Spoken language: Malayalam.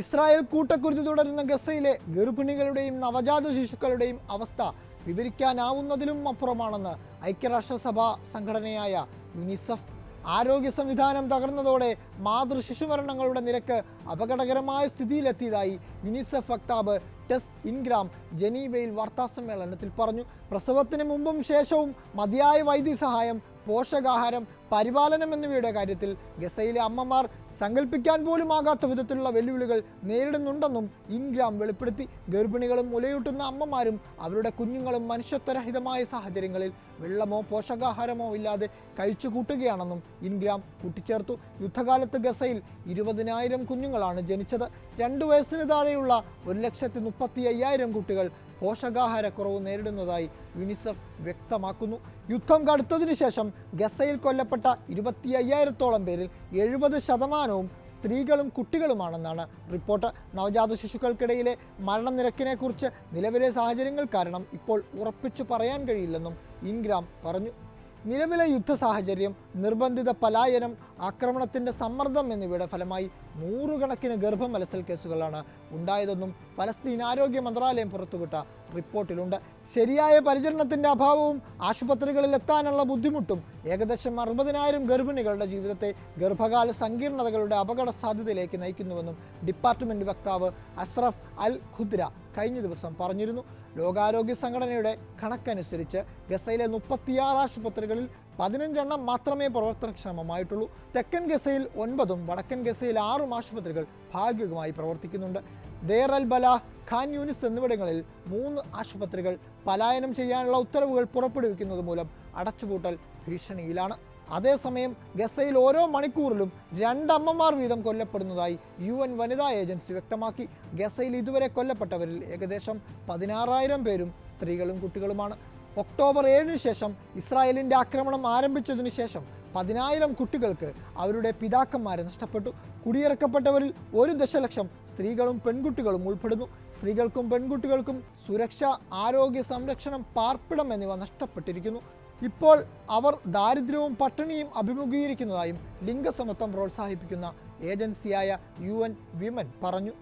ഇസ്രായേൽ കൂട്ടക്കുരുതി തുടരുന്ന ഗസയിലെ ഗർഭിണികളുടെയും നവജാത ശിശുക്കളുടെയും അവസ്ഥ വിവരിക്കാനാവുന്നതിലും അപ്പുറമാണെന്ന് ഐക്യരാഷ്ട്രസഭ സംഘടനയായ യുനിസെഫ് ആരോഗ്യ സംവിധാനം തകർന്നതോടെ മാതൃ ശിശുമരണങ്ങളുടെ നിരക്ക് അപകടകരമായ സ്ഥിതിയിലെത്തിയതായി യുനിസെഫ് വക്താവ് ടെസ് ഇൻഗ്രാം ജനീവയിൽ വാർത്താസമ്മേളനത്തിൽ പറഞ്ഞു. പ്രസവത്തിന് മുമ്പും ശേഷവും മതിയായ വൈദ്യസഹായം പോഷകാഹാരം പരിപാലനം എന്നിവയുടെ കാര്യത്തിൽ ഗസയിലെ അമ്മമാർ സങ്കല്പിക്കാൻ പോലും ആകാത്ത വിധത്തിലുള്ള വെല്ലുവിളികൾ നേരിടുന്നുണ്ടെന്നും ഇൻഗ്രാം വെളിപ്പെടുത്തി. ഗർഭിണികളും മുലയൂട്ടുന്ന അമ്മമാരും അവരുടെ കുഞ്ഞുങ്ങളും മനുഷ്യത്വരഹിതമായ സാഹചര്യങ്ങളിൽ വെള്ളമോ പോഷകാഹാരമോ ഇല്ലാതെ കഴിച്ചു കൂട്ടുകയാണെന്നും ഇൻഗ്രാം കൂട്ടിച്ചേർത്തു. യുദ്ധകാലത്ത് ഗസയിൽ ഇരുപതിനായിരം കുഞ്ഞുങ്ങളാണ് ജനിച്ചത്. രണ്ടു വയസ്സിന് താഴെയുള്ള ഒരു ലക്ഷത്തി മുപ്പത്തി അയ്യായിരം കുട്ടികൾ പോഷകാഹാരക്കുറവ് നേരിടുന്നതായി യുനിസെഫ് വ്യക്തമാക്കുന്നു. യുദ്ധം കടുത്തതിനു ശേഷം ഗസയിൽ കൊല്ലപ്പെട്ട ഇരുപത്തി അയ്യായിരത്തോളം പേരിൽ എഴുപത് ശതമാനവും സ്ത്രീകളും കുട്ടികളുമാണെന്നാണ് റിപ്പോർട്ട്. നവജാത ശിശുക്കൾക്കിടയിലെ മരണനിരക്കിനെക്കുറിച്ച് നിലവിലെ സാഹചര്യങ്ങൾ കാരണം ഇപ്പോൾ ഉറപ്പിച്ചു പറയാൻ കഴിയില്ലെന്നും ഇൻഗ്രാം പറഞ്ഞു. നിലവിലെ യുദ്ധ സാഹചര്യം നിർബന്ധിത പലായനം ആക്രമണത്തിന്റെ സമ്മർദ്ദം എന്നിവയുടെ ഫലമായി നൂറുകണക്കിന് ഗർഭമലസൽ കേസുകളാണ് ഉണ്ടായതെന്നും ഫലസ്തീൻ ആരോഗ്യ മന്ത്രാലയം പുറത്തുവിട്ട റിപ്പോർട്ടിലുണ്ട്. ശരിയായ പരിചരണത്തിന്റെ അഭാവവും ആശുപത്രികളിൽ എത്താനുള്ള ബുദ്ധിമുട്ടും ഏകദേശം അറുപതിനായിരം ഗർഭിണികളുടെ ജീവിതത്തെ ഗർഭകാല സങ്കീർണതകളുടെ അപകട സാധ്യതയിലേക്ക് നയിക്കുന്നുവെന്നും ഡിപ്പാർട്ട്മെന്റ് വക്താവ് അഷ്റഫ് അൽ ഖുദ്ര കഴിഞ്ഞ ദിവസം പറഞ്ഞിരുന്നു. ലോകാരോഗ്യ സംഘടനയുടെ കണക്കനുസരിച്ച് ഗസയിലെ മുപ്പത്തിയാറ് ആശുപത്രികളിൽ പതിനഞ്ചെണ്ണം മാത്രമേ പ്രവർത്തനക്ഷമമായിട്ടുള്ളൂ. തെക്കൻ ഗസയിൽ ഒൻപതും വടക്കൻ ഗസയിൽ ആറും ആശുപത്രികൾ ഭാഗികമായി പ്രവർത്തിക്കുന്നുണ്ട്. ദേർ അൽ ബല ഖാൻ യൂനിസ് എന്നിവിടങ്ങളിൽ മൂന്ന് ആശുപത്രികൾ പലായനം ചെയ്യാനുള്ള ഉത്തരവുകൾ പുറപ്പെടുവിക്കുന്നത് മൂലം അടച്ചുപൂട്ടൽ ഭീഷണിയിലാണ്. അതേസമയം ഗസയിൽ ഓരോ മണിക്കൂറിലും രണ്ടമ്മമാർ വീതം കൊല്ലപ്പെടുന്നതായി യു എൻ വനിതാ ഏജൻസി വ്യക്തമാക്കി. ഗസയിൽ ഇതുവരെ കൊല്ലപ്പെട്ടവരിൽ ഏകദേശം പതിനാറായിരം പേരും സ്ത്രീകളും കുട്ടികളുമാണ്. ഒക്ടോബർ ഏഴിന് ശേഷം ഇസ്രായേലിന്റെ ആക്രമണം ആരംഭിച്ചതിനു ശേഷം പതിനായിരം കുട്ടികൾക്ക് അവരുടെ പിതാക്കന്മാരെ നഷ്ടപ്പെട്ടു. കുടിയിറക്കപ്പെട്ടവരിൽ ഒരു ദശലക്ഷം സ്ത്രീകളും പെൺകുട്ടികളും ഉൾപ്പെടുന്നു. സ്ത്രീകൾക്കും പെൺകുട്ടികൾക്കും സുരക്ഷ ആരോഗ്യ സംരക്ഷണം പാർപ്പിടം എന്നിവ നഷ്ടപ്പെട്ടിരിക്കുന്നു. ഇപ്പോൾ അവർ ദാരിദ്ര്യവും പട്ടിണിയും അഭിമുഖീകരിക്കുന്നതായും ലിംഗസമത്വം പ്രോത്സാഹിപ്പിക്കുന്ന ഏജൻസിയായ യു എൻ വിമൻ പറഞ്ഞു.